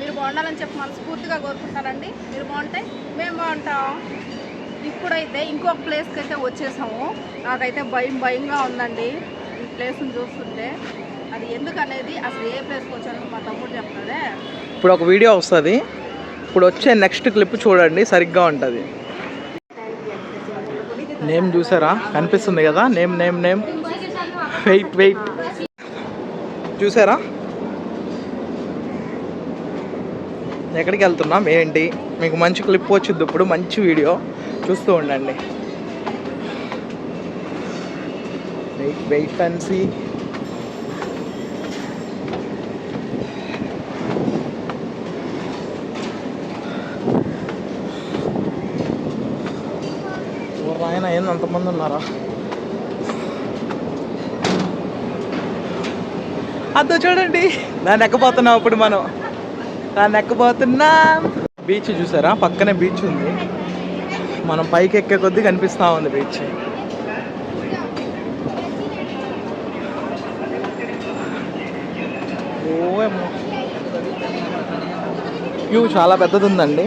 మీరు బాగుండాలని చెప్పి మనస్ఫూర్తిగా కోరుకుంటానండి. మీరు బాగుంటే మేము బాగుంటాం. ఇప్పుడైతే ఇంకొక ప్లేస్కి అయితే వచ్చేసాము. నాకైతే భయం భయంగా ఉందండి ఈ ప్లేస్ని చూస్తుంటే. అది ఎందుకనేది అసలు ఏ ప్లేస్కి వచ్చానో మా తమ్ముడు చెప్తాడే. ఇప్పుడు ఒక వీడియో వస్తుంది. ఇప్పుడు వచ్చే నెక్స్ట్ క్లిప్ చూడండి సరిగ్గా ఉంటుంది. నేమ్ చూసారా? కనిపిస్తుంది కదా? Name name name. Wait wait చూసారా? ఎక్కడికి వెళ్తున్నాం ఏంటి? మీకు మంచి క్లిప్ వచ్చింది ఇప్పుడు మంచి వీడియో. చూస్తూ ఉండండి. వెయిట్ వెయిట్ అండ్ సీ ఆయన ఏంది? అంతమంది ఉన్నారా? అదో చూడండి. దాన్ని ఎక్కపోతున్నాం ఇప్పుడు మనం. దాన్ని ఎక్కబోతున్నా బీచ్ చూసారా? పక్కనే బీచ్ ఉంది. మనం పైకి ఎక్కే కొద్దీ కనిపిస్తూ ఉంది బీచ్ ఓమో వ్యూ చాలా పెద్దది ఉందండి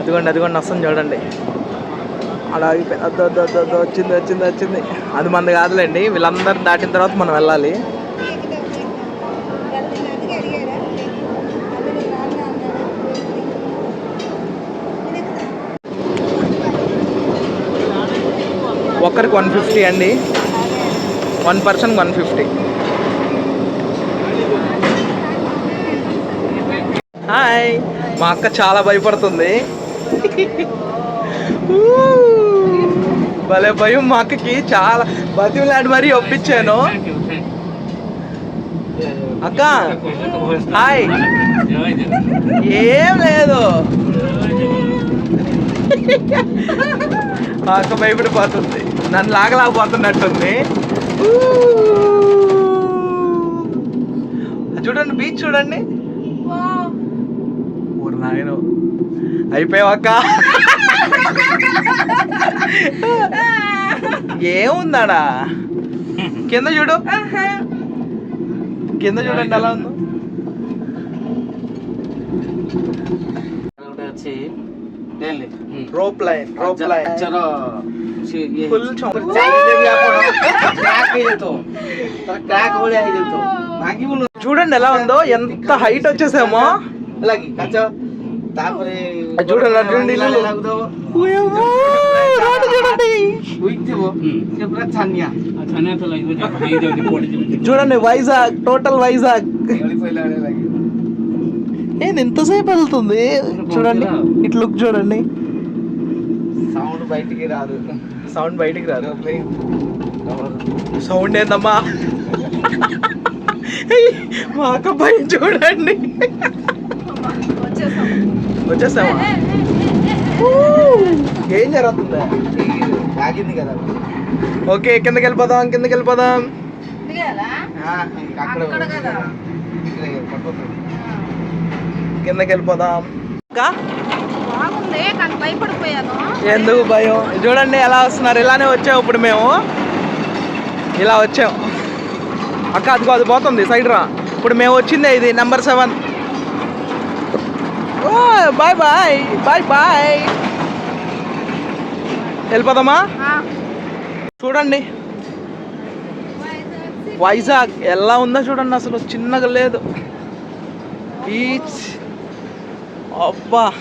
అదిగోండి అదిగోండి వస్తుంది చూడండి. అలా ఆగిపోయింది వచ్చింది వచ్చింది వచ్చింది. అది మంది కాదులేండి వీళ్ళందరూ దాటిన తర్వాత మనం వెళ్ళాలి. ఒక్కరికి వన్ ఫిఫ్టీ అండి. One person one fifty. Hi. మా అక్క చాలా భయపడుతుంది. ఊ, భలే భయం మా అక్కకి చాలా బతిమలాడి మరీ ఒప్పించాను. అక్క హాయ్. ఏం లేదు. మా అక్క భయపడిపోతుంది. నన్ను లాగలాగపోతున్నట్టుంది. చూడండి బీచ్ చూడండి. ఊరు నాయన. అయిపోయావక్క ఏముందాడా? కింద చూడు. కింద చూడండి అలా ఉంది. రోప్ లైన్ రోప్ చలో చూడండి ఎలా ఉందో ఎంత హైట్ వచ్చేసామో. అలాగే ତାପରେ ଆଉ ଯୋଉଟା ଲାଗୁଥିବ, ଲାଲ ଲାଗୁଥିବ ఓయమ్మో, రాడు చూడండి ଉଇକ୍ ଥିବ ସେ ପୁରା ଛାନିଆ చూడండి వైజాగ్ టోటల్ వైజాగ్ ଗଳି ପଇଲା ଭଳିଆ ଲାଗିବ ఏంది ఎంతసేపు వెళ్తుంది చూడండి ఇటు లుక్ చూడండి సౌండ్ బయటికి రాదు సౌండ్ బయటికి రాదు సౌండ్ ఏందమ్మా మా అక్క భయం చూడండి వచ్చేసాం వచ్చేసామా ఏం జరుగుతుంది? ఆగింది కదా. ఓకే కిందకి వెళ్ళిపోదాం కిందకి వెళ్ళిపోదాం. కదా. కిందకి వెళ్ళిపోదాం. అక్క బాగుంది కానీ భయపడిపోయాను. ఎందుకు భయం? చూడండి ఎలా వస్తున్నారు. ఇలానే వచ్చాం ఇప్పుడు మేము. ఇలా వచ్చాం. అక్క అది పోతుంది సైడ్ రా ఇప్పుడు మేము వచ్చిందే ఇది number seven. Bye bye bye bye వెళ్ళిపోదామా. చూడండి. వైజాగ్ ఎలా ఉందో చూడండి అసలు చిన్నగా లేదు. బీచ్. అబ్బా.